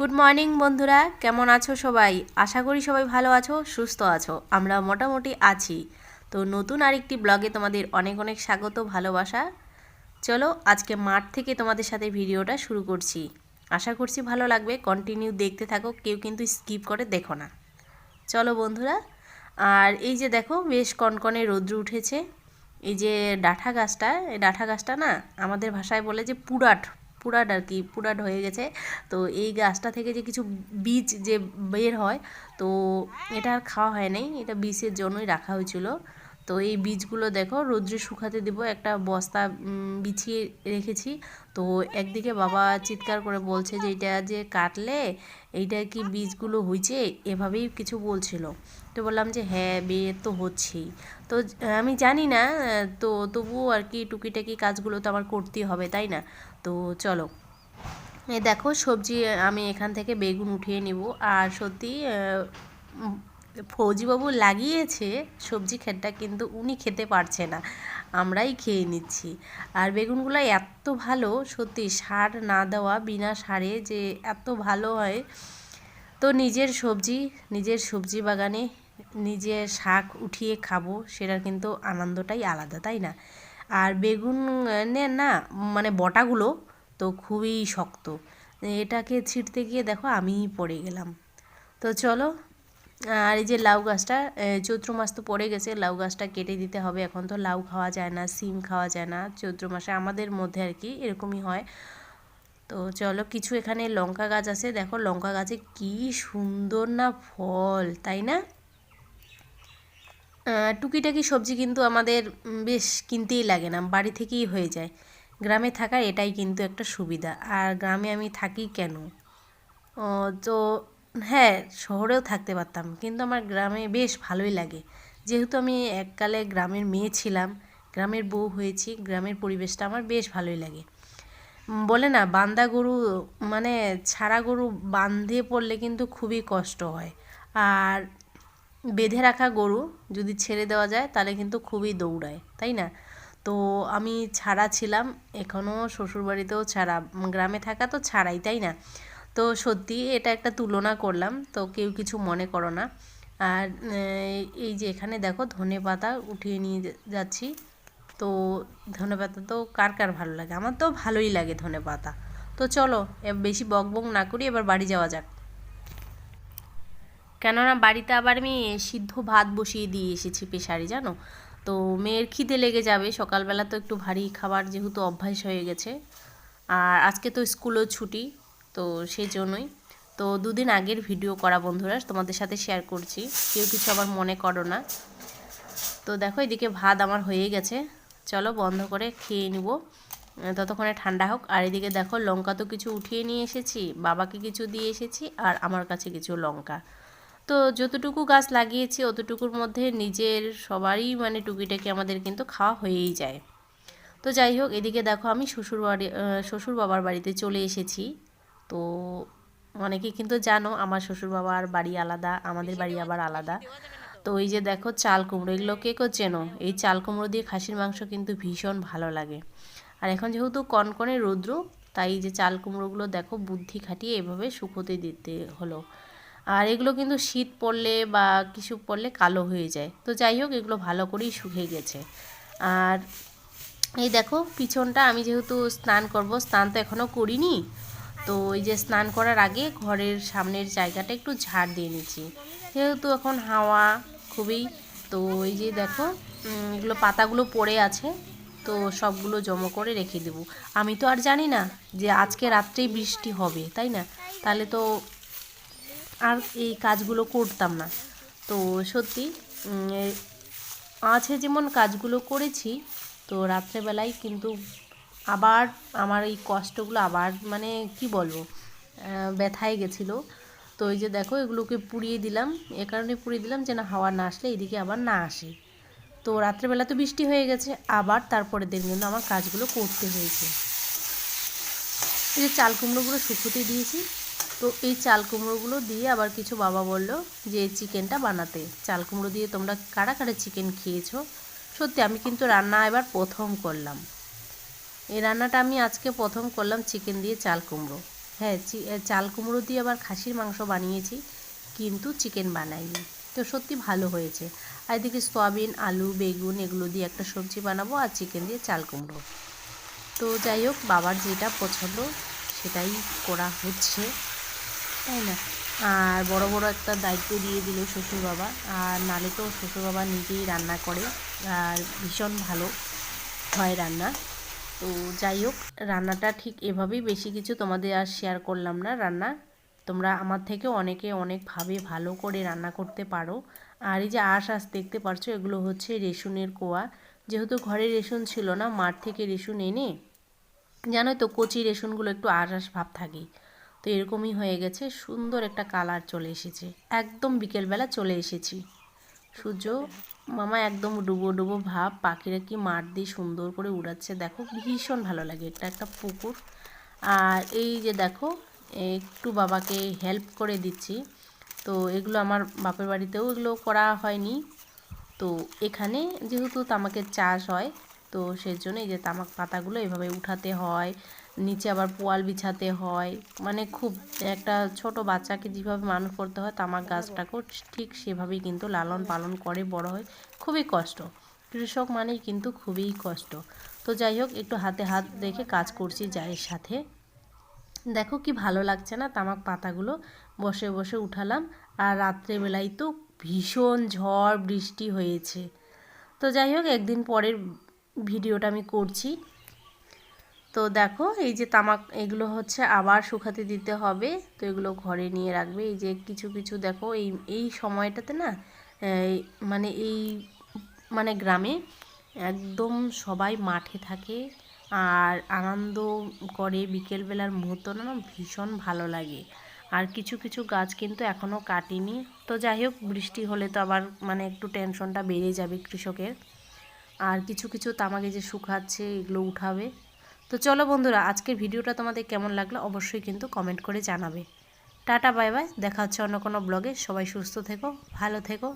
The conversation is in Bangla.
গুড মর্নিং বন্ধুরা। কেমন আছো সবাই? আশা করি সবাই ভালো আছো, সুস্থ আছো। আমরা মোটামুটি আছি। তো নতুন আরেকটি ব্লগে তোমাদের অনেক অনেক স্বাগত, ভালোবাসা। চলো আজকে মাঠ থেকে তোমাদের সাথে ভিডিওটা শুরু করছি। আশা করছি ভালো লাগবে কন্টিনিউ দেখতে থাকো, কেউ কিন্তু স্কিপ করে দেখো না। চলো বন্ধুরা, আর এই যে দেখো, বেশ কনকনে রৌদ্র উঠেছে। এই যে ডাঁঠা গাছটা, এই ডাঁঠা গাছটা না, আমাদের ভাষায় বলে যে পুরাট পুরাট আর কি পুরাট হয়ে গেছে। তো এই গাছটা থেকে যে কিছু বীজ যে বের হয়, তো এটা আর খাওয়া হয় নাই, এটা বীজের জন্যই রাখা হয়েছিল। তো এই বীজগুলো দেখো, রৌদ্রে শুকাতে দিব। একটা বস্তা বিছিয়ে রেখেছি। তো একদিকে বাবা চিৎকার করে বলছে যে, এটা যে কাটলে, এইটা কি বীজগুলো হয়েছে এভাবেই কিছু বলছিল। তো বললাম যে হ্যাঁ বিয়ে তো হচ্ছেই। তো, আমি জানি না, তো তবুও আর কি টুকিটাকি কাজগুলো তো আমার করতেই হবে, তাই না? তো চলো। এই দেখো, সবজি আমি এখান থেকে বেগুন উঠিয়ে নিব। আর সত্যি ফৌজিবাবু লাগিয়েছে সবজি ক্ষেতটা, কিন্তু উনি খেতে পারছে না। আমরাই খেয়ে নিচ্ছি। আর বেগুনগুলো এত ভালো, সত্যি সার না দেওয়া, বিনা সারে যে এত ভালো হয়। তো নিজের সবজি নিজের সবজি বাগানে নিজে শাক উঠিয়ে খাব, সেটার কিন্তু আনন্দটাই আলাদা, তাই না? আর বেগুন, নে মানে বটাগুলো তো খুবই শক্ত। এটাকে ছিঁড়তে গিয়ে দেখো আমিই পড়ে গেলাম। তো চলো আর এই যে লাউ গাছটা চৈত্র মাস তো পড়ে গেছে, লাউ গাছটা কেটে দিতে হবে। এখন তো লাউ খাওয়া যায় না, সিম খাওয়া যায় না। চৈত্র মাসে আমাদের মধ্যে আর কি এরকমই হয়। তো চলো, কিছু এখানে লঙ্কা গাছ আছে। দেখো, লঙ্কা গাছে কি সুন্দর না ফল, তাই না? টুকিটাকি সবজি কিন্তু আমাদের বেশ কিনতেই লাগে না, বাড়ি থেকেই হয়ে যায়। গ্রামে থাকার এটাই কিন্তু একটা সুবিধা। আর গ্রামে আমি থাকি কেন? তো হ্যাঁ শহরেও থাকতে পারতাম। কিন্তু আমার গ্রামে বেশ ভালোই লাগে। যেহেতু আমি এককালে গ্রামের মেয়ে ছিলাম, গ্রামের বউ হয়েছি, গ্রামের পরিবেশটা আমার বেশ ভালোই লাগে। বলে না, বান্দা গরু মানে ছাড়া গরু বাঁধে পড়লে কিন্তু খুবই কষ্ট হয়। আর বেঁধে রাখা গরু যদি ছেড়ে দেওয়া যায়, তাহলে কিন্তু খুবই দৌড়ায়, তাই না? তো আমি ছাড়া ছিলাম, এখনও শ্বশুরবাড়িতেও ছাড়া, গ্রামে থাকা তো ছাড়াই, তাই না? তো সত্যি এটা একটা তুলনা করলাম, তো কেউ কিছু মনে করো না। আর এই যে এখানে দেখো ধনে পাতা উঠিয়ে নিয়ে যাচ্ছি। তো ধনে পাতা তো কার কার ভালো লাগে? আমার তো ভালোই লাগে ধনে পাতা। তো চলো বেশি বক বক না করি, এবার বাড়ি যাওয়া যাক। কেননা বাড়িতে আবার আমি সিদ্ধ ভাত বসিয়ে দিয়ে এসেছি পেশারি, জানো? তো মেয়ের খিদে লেগে যাবে, সকালবেলা তো একটু ভারী খাবার যেহেতু অভ্যাস হয়ে গেছে। আর আজকে তো স্কুলও ছুটি তো সেই জন্যই। তো দুদিন আগের ভিডিও করা বন্ধুরা, তোমাদের সাথে শেয়ার করছি। কেউ কিছু আবার মনে করো না। তো দেখো, এদিকে ভাত আমার হয়ে গেছে। চলো বন্ধ করে খেয়ে নিব। ততক্ষণে ঠান্ডা হোক। আর এদিকে দেখো, লঙ্কা তো কিছু উঠিয়ে নিয়ে এসেছি, বাবাকে কিছু দিয়ে এসেছি, আর আমার কাছে কিছু লঙ্কা। তো যতটুকু গাছ লাগিয়েছি, অতটুকুর মধ্যে নিজের সবারই মানে টুকিটাকি আমাদের কিন্তু খাওয়া হয়েই যায়। তো যাই হোক, এদিকে দেখো আমি শ্বশুর বাড়ি শ্বশুর বাবার বাড়িতে চলে এসেছি। তো অনেকে কিন্তু জানো আমার শ্বশুর বাবার বাড়ি আলাদা, আমাদের বাড়ি আবার আলাদা। তো এই যে দেখো চাল কুমড়ো, এগুলো কে কেউ চেনো? এই চাল কুমড়ো দিয়ে খাসির মাংস কিন্তু ভীষণ ভালো লাগে। আর এখন যেহেতু কনকনে রৌদ্র, তাই যে চাল কুমড়োগুলো দেখো বুদ্ধি খাটিয়ে এভাবে শুকোতে দিতে হলো। আর এগুলো কিন্তু শীত পড়লে বা কিছু পড়লে কালো হয়ে যায়। তো যাই হোক, এগুলো ভালো করেই শুকিয়ে গেছে। আর এই দেখো পিছনটা আমি যেহেতু স্নান করব, স্নান তো এখনও করিনি তো এই যে স্নান করার আগে ঘরের সামনের জায়গাটা একটু ঝাড় দিয়ে নিচ্ছি। যেহেতু এখন হাওয়া খুবই, তো এই যে দেখো এগুলো পাতাগুলো পড়ে আছে, তো সবগুলো জমা করে রেখে দেবো। আমি তো আর জানি না যে আজকে রাত্রেই বৃষ্টি হবে, তাই না? তাহলে তো আর এই কাজগুলো করতাম না। তো সত্যি আছে যেমন কাজগুলো করেছি, তো রাত্রেবেলায় কিন্তু আবার আমার এই কষ্টগুলো আবার মানে কি বলব ব্যথায় গেছিল। তো এই যে দেখো, এগুলোকে পুড়িয়ে দিলাম। এ কারণে পুড়িয়ে দিলাম যে না হাওয়া না আসলে এদিকে আবার না আসে। তো রাত্রেবেলা তো বৃষ্টি হয়ে গেছে, আবার তারপরের দিন কিন্তু আমার কাজগুলো করতে হয়েছে। এই যে চাল কুমড়োগুলো শুকোতে দিয়েছি, তো এই চাল কুমড়োগুলো দিয়ে আবার কিছু বাবা বলল যে, চিকেনটা বানাতে। চাল কুমড়ো দিয়ে তোমরা কারা কারা চিকেন খেয়েছো? সত্যি আমি কিন্তু রান্না এবার প্রথম করলাম। এই রান্নাটা আমি আজকে প্রথম করলাম চিকেন দিয়ে চাল কুমড়ো। হ্যাঁ চাল কুমড়ো দিয়ে আবার খাসির মাংস বানিয়েছি, কিন্তু চিকেন বানাইনি। তো সত্যি ভালো হয়েছে। আর এদিকে সয়াবিন, আলু, বেগুন এগুলো দিয়ে একটা সবজি বানাবো আর চিকেন দিয়ে চাল কুমড়ো। তো যাই হোক, বাবার যেটা পছন্দ সেটাই করা হচ্ছে। তাই না? আর বড় বড় একটা দায়িত্ব দিয়ে দিল শ্বশুর বাবা আর নালে তো শ্বশুর বাবা নিজেই রান্না করে, আর ভীষণ ভালো হয় রান্না। তো যাই হোক, রান্নাটা ঠিক এভাবেই বেশি কিছু তোমাদের আর শেয়ার করলাম না রান্না। তোমরা আমার থেকে অনেকে অনেকভাবে ভালো করে রান্না করতে পারো। আর এই যে আশ আশ দেখতে পারছ, এগুলো হচ্ছে রেশনের কোয়া। যেহেতু ঘরে রেশন ছিল না, মাঠ থেকে রেশন এনে জানোই তো কচি রেশনগুলো একটু আশ আশ ভাব থাকে তো এরকমই হয়ে গেছে, সুন্দর একটা কালার চলে এসেছে। একদম বিকেলবেলা চলে এসেছি। সূর্য মামা একদম ডুবো ডুবো ভাব, পাখিরা কি মাঠ দিয়ে সুন্দর করে উড়াচ্ছে, দেখো ভীষণ ভালো লাগে, এটা একটা পুকুর। আর এই যে দেখো, একটু বাবাকে হেল্প করে দিচ্ছি, তো এগুলো আমার বাপের বাড়িতেও এগুলো করা হয়নি। তো এখানে যেহেতু তামাকের চাষ হয় তো সেই জন্য এই যে তামাক পাতাগুলো এভাবে উঠাতে হয়, নিচে আবার পোয়াল বিছাতে হয়। মানে খুব একটা ছোট বাচ্চাকে যেভাবে মানুষ করতে হয়, তামাক গাছটাকেও ঠিক সেভাবেই কিন্তু লালন পালন করে বড় হয়। খুবই কষ্ট। কৃষক মানেই কিন্তু খুবই কষ্ট। তো যাই হোক, একটু হাতে হাত রেখে কাজ করছি যায়ের সাথে। দেখো কি ভালো লাগছে না, তামাক পাতাগুলো বসে বসে উঠালাম। আর রাত্রেবেলায় তো ভীষণ ঝড় বৃষ্টি হয়েছে। তো যাই হোক, একদিন পরের ভিডিওটা আমি করছি। তো দেখো, এই যে তামাক, এগুলো হচ্ছে আবার শুকাতে দিতে হবে। তো এগুলো ঘরে নিয়ে রাখবে। এই যে কিছু কিছু দেখো, এই এই সময়টাতে না মানে এই মানে গ্রামে একদম সবাই মাঠে থাকে আর আনন্দ করে বিকেলবেলার মুহূর্তটা না, ভীষণ ভালো লাগে। আর কিছু কিছু গাছ কিন্তু এখনও কাটিনি। তো যাই হোক, বৃষ্টি হলে তো আবার মানে একটু টেনশনটা বেড়ে যাবে কৃষকের। আর কিছু কিছু তামাকে যে শুকাচ্ছে, এগুলো উঠাবে। তো চলো বন্ধুরা, আজকের ভিডিওটা তোমাদের কেমন লাগল অবশ্যই কিন্তু কমেন্ট করে জানাবে। টাটা বাই বাই দেখা হচ্ছে অন্য কোনো ব্লগে সবাই সুস্থ থেকো, ভালো থেকো।